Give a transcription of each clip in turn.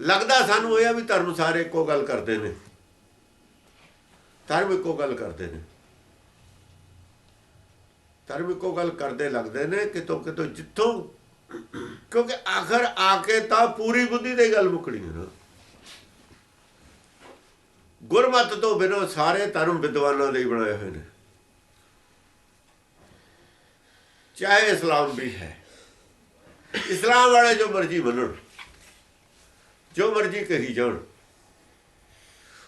ਲੱਗਦਾ ਸਾਨੂੰ ਇਹ ਆ ਵੀ ਧਰਮ ਸਾਰੇ ਇੱਕੋ ਗੱਲ ਕਰਦੇ ਨੇ। ਧਰਮ ਇੱਕੋ ਗੱਲ ਕਰਦੇ ਨੇ। ਧਰਮ ਇੱਕੋ ਗੱਲ ਕਰਦੇ ਲੱਗਦੇ ਨੇ ਕਿਤੋਂ ਕਿਤੋਂ ਜਿੱਥੋਂ, ਕਿਉਂਕਿ ਆਖਰ ਆ ਕੇ ਤਾਂ ਪੂਰੀ ਬੁੱਧੀ ਦੀ ਗੱਲ ਮੁੱਕਣੀ ਨਾ। ਗੁਰਮਤ ਤੋਂ ਬਿਨਾਂ ਸਾਰੇ ਧਰਮ ਵਿਦਵਾਨਾਂ ਦੇ ਬਣਾਏ ਹੋਏ ਨੇ। ਚਾਹੇ ਇਸਲਾਮ ਵੀ ਹੈ। ਇਸਲਾਮ ਵਾਲੇ ਜੋ ਮਰਜ਼ੀ ਮੰਨਣ। ਜੋ ਮਰਜ਼ੀ ਕਹੀ ਜਾਣ।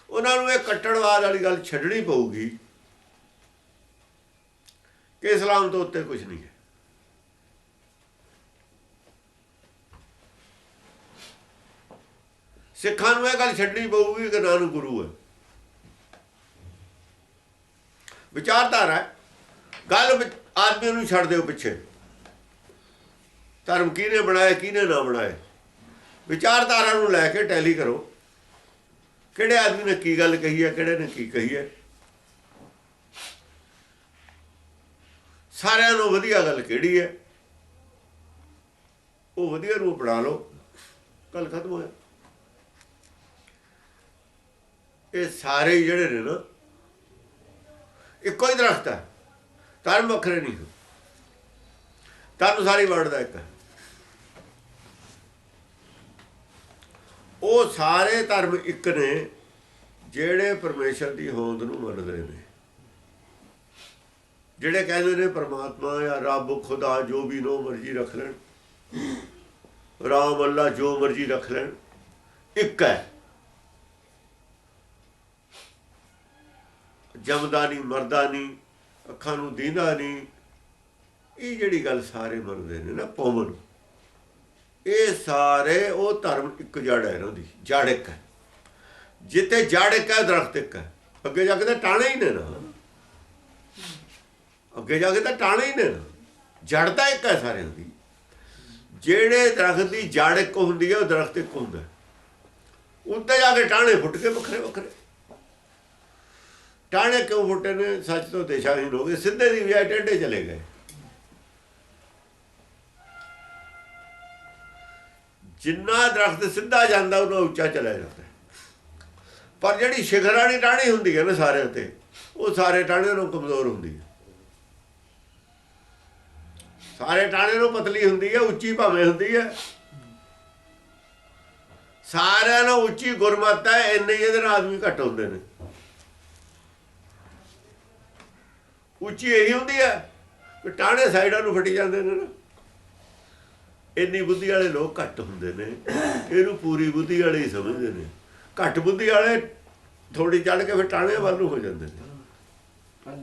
ਉਹਨਾਂ ਨੂੰ ਇਹ ਕੱਟੜਵਾਦ ਵਾਲੀ ਗੱਲ ਛੱਡਣੀ ਪਊਗੀ ਕਿ ਇਸਲਾਮ ਤੋਂ ਉੱਤੇ ਕੁਝ ਨਹੀਂ ਹੈ। ਸਿੱਖਾਂ ਨੂੰ ਇਹ ਗੱਲ ਛੱਡਣੀ ਪਊਗੀ ਕਿ ਨਾਨਕ ਗੁਰੂ ਹੈ। ਵਿਚਾਰਧਾਰਾ ਗੱਲ ਆਦਮੀ ਨੂੰ ਛੱਡ ਦਿਓ ਪਿੱਛੇ। ਧਰਮ ਕਿਹਨੇ ਬਣਾਇਆ, ਕਿਹਨੇ ਨਾ ਬਣਾਇਆ? ਵਿਚਾਰਧਾਰਾ ਨੂੰ ਲੈ ਕੇ ਟੈਲੀ ਕਰੋ। ਕਿਹੜੇ ਆਦਮੀ ਨੇ ਕੀ ਗੱਲ ਕਹੀ ਹੈ, ਕਿਹੜੇ ਨੇ ਕੀ ਕਹੀ ਹੈ? ਸਾਰਿਆਂ ਨੂੰ ਵਧੀਆ ਗੱਲ ਕਿਹੜੀ ਹੈ? ਉਹ ਵਧੀਆ ਰੂਪ ਬਣਾ ਲਓ। ਗੱਲ ਖਤਮ ਹੋਇਆ ਇਹ ਸਾਰੇ ਜਿਹੜੇ ਨੇ ਨਾ, ਇੱਕੋ ਹੀ ਦਰਖਤ ਹੈ। ਧਰਮ ਵੱਖਰੇ ਨਹੀਂ। ਹਨ ਧਰਮ ਸਾਰੀ ਵਰਡ ਦਾ ਇੱਕ ਹੈ। ਉਹ ਸਾਰੇ ਧਰਮ ਇੱਕ ਨੇ, ਜਿਹੜੇ ਪਰਮੇਸ਼ਰ ਦੀ ਹੋਂਦ ਨੂੰ ਮੰਨਦੇ ਨੇ। ਜਿਹੜੇ ਕਹਿੰਦੇ ਨੇ ਪਰਮਾਤਮਾ ਜਾਂ ਰੱਬ ਖੁਦਾ ਜੋ ਵੀ ਨੋ ਮਰਜ਼ੀ ਰੱਖ ਲੈਣ। ਰਾਮ ਅੱਲਾ ਜੋ ਮਰਜ਼ੀ ਰੱਖ ਲੈਣ। ਇੱਕ ਹੈ। ਜਮਦਾ ਨਹੀਂ, ਮਰਦਾ ਨਹੀਂ, ਅੱਖਾਂ ਨੂੰ ਦੀਂਦਾ ਨਹੀਂ। ਇਹ ਜਿਹੜੀ ਗੱਲ ਸਾਰੇ ਮੰਨਦੇ ਨੇ ਨਾ, ਪਵਨ। ਇਹ ਸਾਰੇ ਉਹ ਧਰਮ ਇੱਕ ਜੜ ਹੈ ਇਹਨਾਂ ਦੀ, ਜੜ ਇੱਕ ਹੈ। ਜਿੱਥੇ ਜੜ ਇੱਕ ਹੈ, ਦਰਖਤ ਇੱਕ ਹੈ। ਅੱਗੇ ਜਾ ਕੇ ਤਾਂ ਟਾਣੇ ਹੀ ਨੇ ਨਾ। ਅੱਗੇ ਜਾ ਕੇ ਤਾਂ ਟਾਣੇ ਹੀ ਨੇ ਨਾ। ਜੜ ਤਾਂ ਇੱਕ ਹੈ ਸਾਰਿਆਂ ਦੀ। ਜਿਹੜੇ ਦਰਖਤ ਦੀ ਜੜ ਇੱਕ ਹੁੰਦੀ ਹੈ, ਉਹ ਦਰਖਤ ਇੱਕ ਹੁੰਦਾ ਹੈ। ਉੱਤੇ ਜਾ ਕੇ ਟਾਣੇ ਫੁੱਟ ਕੇ ਵੱਖਰੇ ਵੱਖਰੇ। ਟਾਣੇ ਕਿਉਂ ਫੁੱਟੇ ਨੇ? ਸੱਚ ਤੋਂ ਦਿਸ਼ਾਹੀਨ ਹੋ ਗਏ ਸਿੱਧੇ ਦੀ ਵਿਆਹ ਟੇਢੇ ਚਲੇ ਗਏ। ਜਿੰਨਾ ਦਰਖਤ ਸਿੱਧਾ ਜਾਂਦਾ, ਉਹਨਾਂ ਉੱਚਾ ਚਲਾ ਜਾਂਦਾ। ਪਰ ਜਿਹੜੀ ਸ਼ਿਖਰਾਣੀ ਟਾਹਣੀ ਹੁੰਦੀ ਹੈ ਨਾ ਸਾਰਿਆਂ ਉੱਤੇ, ਉਹ ਸਾਰੇ ਟਾਹਣੇ ਨੂੰ ਕਮਜ਼ੋਰ ਹੁੰਦੀ ਹੈ। ਸਾਰੇ ਟਾਹਣੇ ਨੂੰ ਪਤਲੀ ਹੁੰਦੀ ਹੈ, ਉੱਚੀ ਭਾਵੇਂ ਹੁੰਦੀ ਹੈ। ਸਾਰਿਆਂ ਨੂੰ ਉੱਚੀ ਗੁਰਮਤ ਹੈ, ਇੰਨੇ ਇਹਦੇ ਨਾਲ ਆਦਮੀ ਘੱਟ ਹੁੰਦੇ ਨੇ। ਉੱਚੀ ਇਹੀ ਹੁੰਦੀ ਹੈ ਕਿ ਟਾਹਣੇ ਸਾਈਡਾਂ ਨੂੰ ਫਟੀ ਜਾਂਦੇ ਨੇ ਨਾ। ਇੰਨੀ ਬੁੱਧੀ ਵਾਲੇ ਲੋਕ ਘੱਟ ਹੁੰਦੇ ਨੇ। ਇਹਨੂੰ ਪੂਰੀ ਬੁੱਧੀ ਵਾਲੇ ਹੀ ਸਮਝਦੇ ਨੇ। ਘੱਟ ਬੁੱਧੀ ਵਾਲੇ ਥੋੜੀ ਚੜ ਕੇ ਫਿਰ ਟਾਣੇ ਵੱਲ ਨੂੰ ਹੋ ਜਾਂਦੇ ਨੇ।